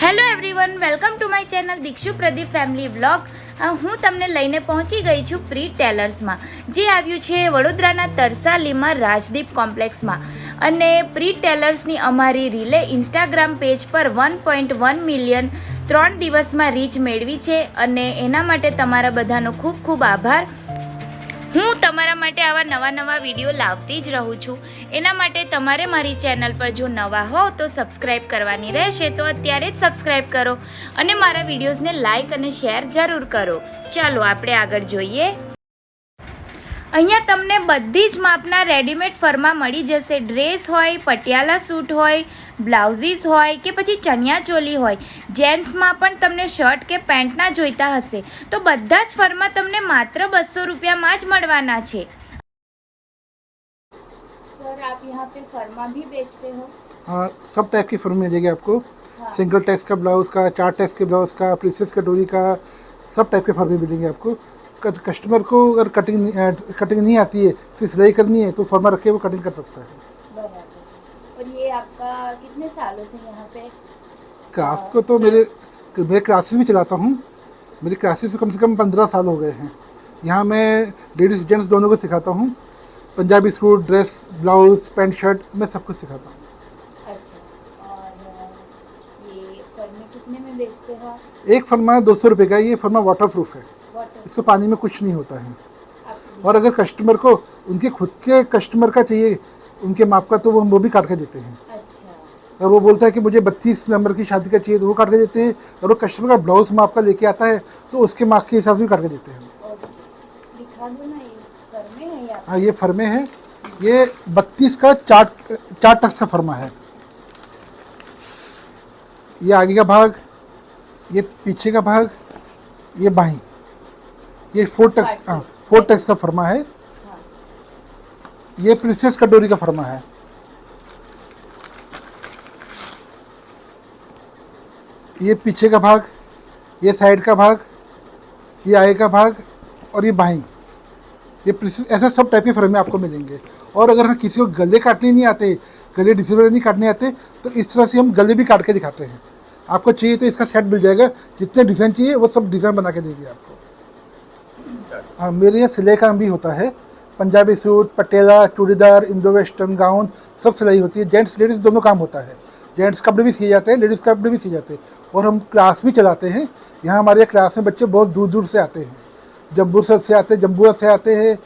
Hello everyone welcome to my channel Dikshu Pradeep family vlog હું તમને લઈને પહોંચી ગઈ છું પ્રી ટેલર્સમાં જે આવ્યું છે વડોદરાના તરસાલીમાં રાજદીપ કોમ્પ્લેક્સમાં. અને પ્રી ટેલર્સની અમારી રીલે ઇન્સ્ટાગ્રામ પેજ પર વન પોઈન્ટ વન મિલિયન ત્રણ દિવસમાં રીચ મેળવી છે. અને એના માટે તમારા બધાનો ખૂબ ખૂબ આભાર. હું તમારા માટે આવા નવા નવા વીડિયો લાવતી જ રહું છું. એના માટે તમારે મારી ચેનલ પર જો નવા હો તો સબસ્ક્રાઈબ કરવાની રહેશે તો અત્યારે જ સબસ્ક્રાઈબ કરો અને મારા વિડીયોઝને લાઇક અને શેર જરૂર કરો. ચાલો આપણે આગળ જોઈએ. અહીંયા તમને બધી જ માપના રેડીમેડ ફરમા મળી જશે ડ્રેસ હોય પટિયાલા સૂટ હોય બ્લાઉઝીસ હોય કે પછી ચણિયા ચોલી હોય જેન્ટ્સમાં પણ તમને શર્ટ કે પેન્ટના જોઈતા હશે તો બધા જ ફરમા તમને માત્ર બસો રૂપિયામાં જ મળવાના છે સર આપ यहाँ पे फरमा भी बेचते हो हाँ सब टाइप की फर्म मिल जाएगी आपको सिंगल टैक्स का ब्लाउज का चार टैक्स के ब्लाउज का प्रिंसेस कटोरी का सब टाइप के फर्मे मिलेंगे आपको क- कस्टमर को अगर कटिंग नहीं- कटिंग नहीं आती है सिर्फ़ सिलाई करनी है तो फर्मा रख के वो कटिंग कर सकता है। और ये आपका कितने सालों से यहाँ पे? क्लास को तो मेरे मेरे क्लासेस भी चलाता हूँ। मेरी क्लासेस कम से कम पंद्रह साल हो गए हैं। यहाँ मैं लेडीज़ जेंट्स दोनों को सिखाता हूँ। Punjabi suit dress blouse pant shirt मैं सब कुछ सिखाता हूँ। अच्छा। में एक फर्मा दो सौ रुपये का ये फरमा वाटर प्रूफ है। इसको पानी में कुछ नहीं होता है। और अगर कस्टमर को उनके खुद के कस्टमर का चाहिए उनके माप का तो वो हम वो भी काट के देते हैं। अच्छा। अगर वो बोलता है कि मुझे बत्तीस नंबर की शादी का चाहिए तो वो काट के देते हैं। और वो कस्टमर का ब्लाउज माप का लेके आता है तो उसके माप के हिसाब से भी काट के देते हैं। और है हाँ ये फर्मे है। ये बत्तीस का चार चार टक्स का फर्मा है। ये आगे का भाग ये पीछे का भाग ये बाहीं ये फोर टक्स हाँ फोर टक्स का फर्मा है। हाँ। ये प्रिंसेस कटोरी का फर्मा है। ये पीछे का भाग ये साइड का भाग ये आगे का भाग और ये बाहीं ये प्रिंसेस ऐसे सब टाइप के फर्मे आपको मिलेंगे। और अगर हम किसी को गले काटने नहीं आते गले डिसेबल नहीं काटने आते तो इस तरह से हम गले भी काट के दिखाते हैं। आपको चाहिए तो इसका सेट मिल जाएगा। जितने डिज़ाइन चाहिए वो सब डिज़ाइन बना के देंगे आपको। हाँ मेरे यहाँ सिलाई काम भी होता है। Punjabi suit Patiala churidar Indo western gown सब सिलाई होती है। जेंट्स लेडीज़ दोनों काम होता है। जेंट्स कपड़े भी सिए जाते हैं लेडीज़ कपड़े भी सिए जाते हैं। और हम क्लास भी चलाते हैं। यहाँ हमारे यहाँ क्लास में बच्चे बहुत दूर दूर से आते हैं। जम्बूसर से आते हैं जम्बूआ से आते हैं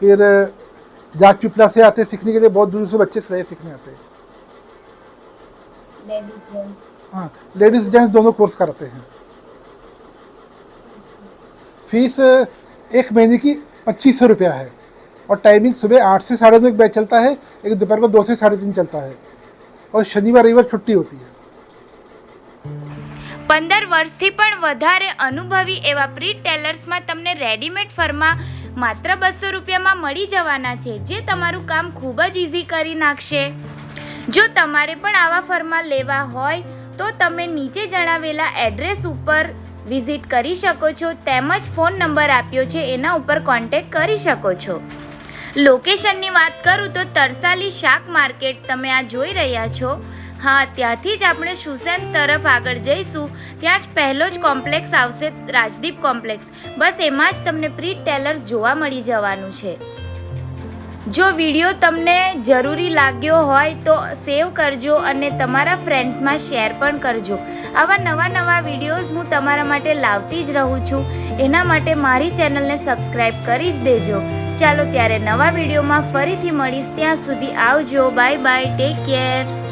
फिर जाग पिपला से आते हैं सीखने के लिए बहुत दूर से बच्चे सिलाई सीखने आते हैं। हाँ लेडीज़ जेंट्स दोनों कोर्स कराते हैं। फ़ीस एक महीने की पच्चीस सौ रुपया है और टाइमिंग सुबह आठ से साढ़े नौ एक बैच चलता है एक दोपहर को दो से साढ़े तीन चलता है और शनिवार रविवार छुट्टी होती है પંદર વર્ષથી પણ વધારે અનુભવી એવા પ્રી ટેલર્સમાં તમને રેડીમેડ ફર્મા માત્ર બસો રૂપિયામાં મળી જવાના છે જે તમારું કામ ખૂબ જ ઇઝી કરી નાખશે જો તમારે પણ આવા ફર્મા લેવા હોય તો તમે નીચે જણાવેલા એડ્રેસ ઉપર વિઝિટ કરી શકો છો, તેમજ ફોન નંબર આપ્યો છે, એના ઉપર કોન્ટેક્ટ કરી શકો છો. લોકેશનની વાત કરું તો તરસાલી શાક માર્કેટ, તમે આ જોઈ રહ્યા છો. હા, ત્યાંથી જ આપણે સુસેન તરફ આગળ જઈશું. ત્યાં જ પહેલો જ કોમ્પ્લેક્સ આવશે, રાજદીપ કોમ્પ્લેક્સ બસ એમાં જ તમને પ્રી ટેલર્સ જોવા મળી જવાનું છે. જો વીડિયો તમને જરૂરી લાગ્યો હોય તો સેવ કરજો અને તમારા ફ્રેન્ડ્સમાં શેર પણ કરજો. આવા નવા નવા વિડીયોઝ હું તમારા માટે લાવતી જ રહું છું. એના માટે મારી ચેનલને સબસ્ક્રાઈબ કરી જ દેજો. ચાલો ત્યારે નવા વિડીયોમાં ફરીથી મળીશ. ત્યાં સુધી આવજો. Bye bye. Take care.